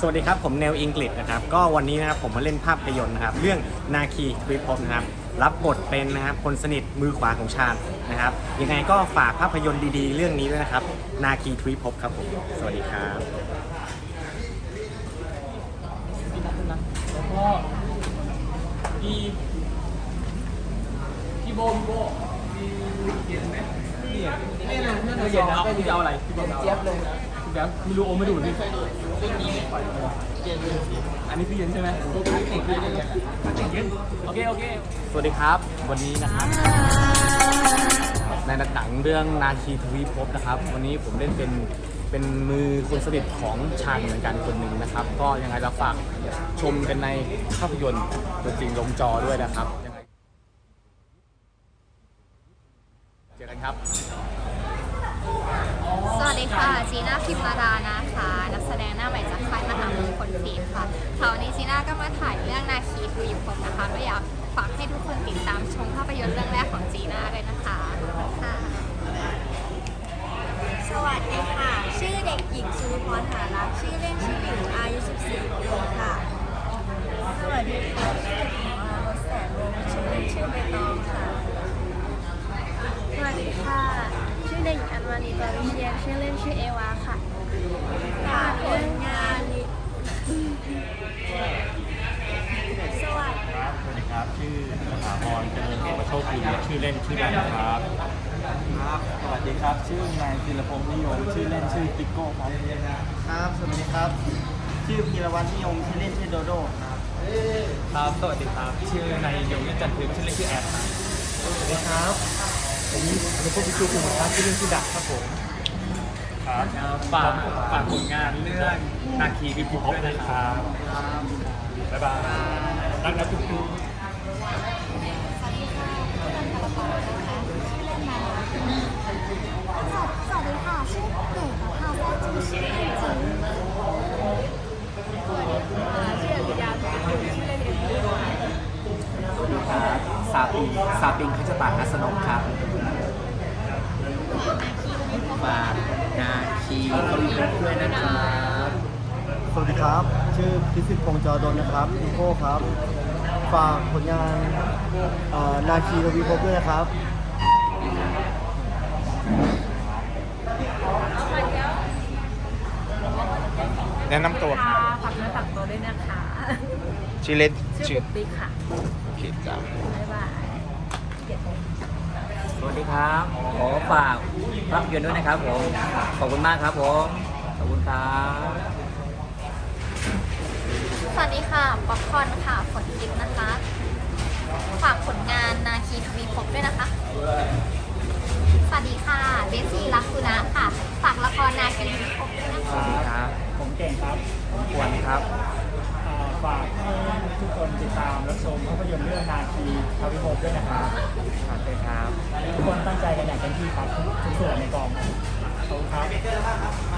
สวัสดีครับ ผมเนลอิงกฤษนะครับ ก็วันนี้นะครับผมมาเล่นภาพยนตร์นะครับ เรื่องนาคีทวิภพนะครับ รับบทเป็นนะครับคนสนิทมือขวาของชาญนะครับ ยังไงก็ฝากภาพยนตร์ดีๆ เรื่องนี้ด้วยนะครับ นาคีทวิภพครับผม สวัสดีครับแล้วก็พี่พี่โบพี่โบมีเย็นไหมนี่อะไม่นะไม่เย็นนะพี่จะเอาอะไรพี่บอกเจี๊ยบเลย เดี๋ยวไม่รู้โอไม่ดูดิอันนี้พี่เย็นใช่ไหมโอเคเย็นโอเคโอเคสวัสดีครับ วันนี้นะครับ ในหนังเรื่องนาคีทวีภพนะครับ วันนี้ผมเล่นเป็นเป็นมือคนสนิทของชาญเหมือนกันคนหนึ่งนะครับ ก็ยังไงเราฝากชมกันในภาพยนตร์ตัวจริงลงจอด้วยนะครับยังไงเจอกันครับสวัสดี ค่ะจีน่าพิมมารานะคะ นักแสดงหน้าใหม่จากค่ายมหามงคลฟิล์มค่ะคราวนี้จีน่าก็มาถ่ายเรื่องนาคีทวีภพนะคะก็อยากฝากให้ทุกคนติดตามชมภาพยนตร์เรื่องแรกของจีน่าเลยนะคะค่ะสวัสดีค่ะ ชื่อเด็กหญิงสุริพรหารักชื่อเล่นชื่อหลิวอายุ 14ปีค่ะ สวัสดีค่ะชื่อเด็กหญิงวรารสแสนวงชื่อเล่นชื่อใบตองค่ะ สวัสดีค่ะ ด็กหญิงอัญวานีตอวิเชียนชื่อเล่นชื่อเอวาค่ะฝากผลงานนี้สวัสดีครับสวัสดีครับ ชื่อสถาพรเจริญสุประโชคดีชื่อเล่นชื่อดันครับ ครับ สวัสดีครับ ชื่อนายจิรพงษ์นิยม ชื่อเล่นชื่อติ๊กโก้ครับครับ สวัสดีครับ ชื่อพีรวัตรนิยม ชื่อเล่นชื่อโดโดครับ ครับ สวัสดีครับ ชื่อนายยงยุทธจันทร์พึกชื่อเล่นชื่อแอดครับสวัสดีครับ ผมเป็นผู้พิจูคุมครับชื่อเล่นชื่อดักครับผมครับฝากฝากผลงานเรื่องนาคีพิภพด้วยนะครับบ๊ายบายรักนะทุกคนสวัสดีค่ะชื่อเล่นกระปองนะคะชื่อเล่นมาสวัสดีค่ะชื่อเก๋กับพาแซ่จีชื่อเล่นจิ๋วสวัสดีค่ะชื่ออภิญญาสุขุมชื่อเล่นเอ็มพีค่ะครับซาปิงซาปิงขจตานัสนกครับ นาคีทวิภพด้วยนะครับสวัสดีครับ ชื่อพิสิทธิ์พงษ์จอดนนะครับอีโก้ครับ ฝากผลงานเอ่อนาคีทวีภพด้วยนะครับ แนะนำตัวค่ะฝากเนื้อฝากตัวด้วยนะคะ ชื่อเล่นชื่อปุ๊กปิ๊กค่ะผิดจ้ะบ๊ายบายเกียรติ สวัสดีครับ ขอฝากภาพยนตร์ด้วยนะครับผม ขอบคุณมากครับผม ขอบคุณครับ สวัสดีค่ะป๊อปคอร์นค่ะฝนทิพย์นะคะ ฝากผลงานนาคีทวีภพด้วยนะคะ สวัสดีค่ะเบสซีรักสุนะค่ะ ฝากละครนาคีทวีภพด้วยนะคะครับ ผมเก่งครับผมควรครับ อ่าฝากให้ ทุกคนติดตามรับชมภาพยนตร์เรื่องนาคีทวิภพด้วยนะครับขอบคุณครับ ทุกคนตั้งใจกันอย่างเต็มที่ครับทุกทุกส่วนในกองขอบคุณครับ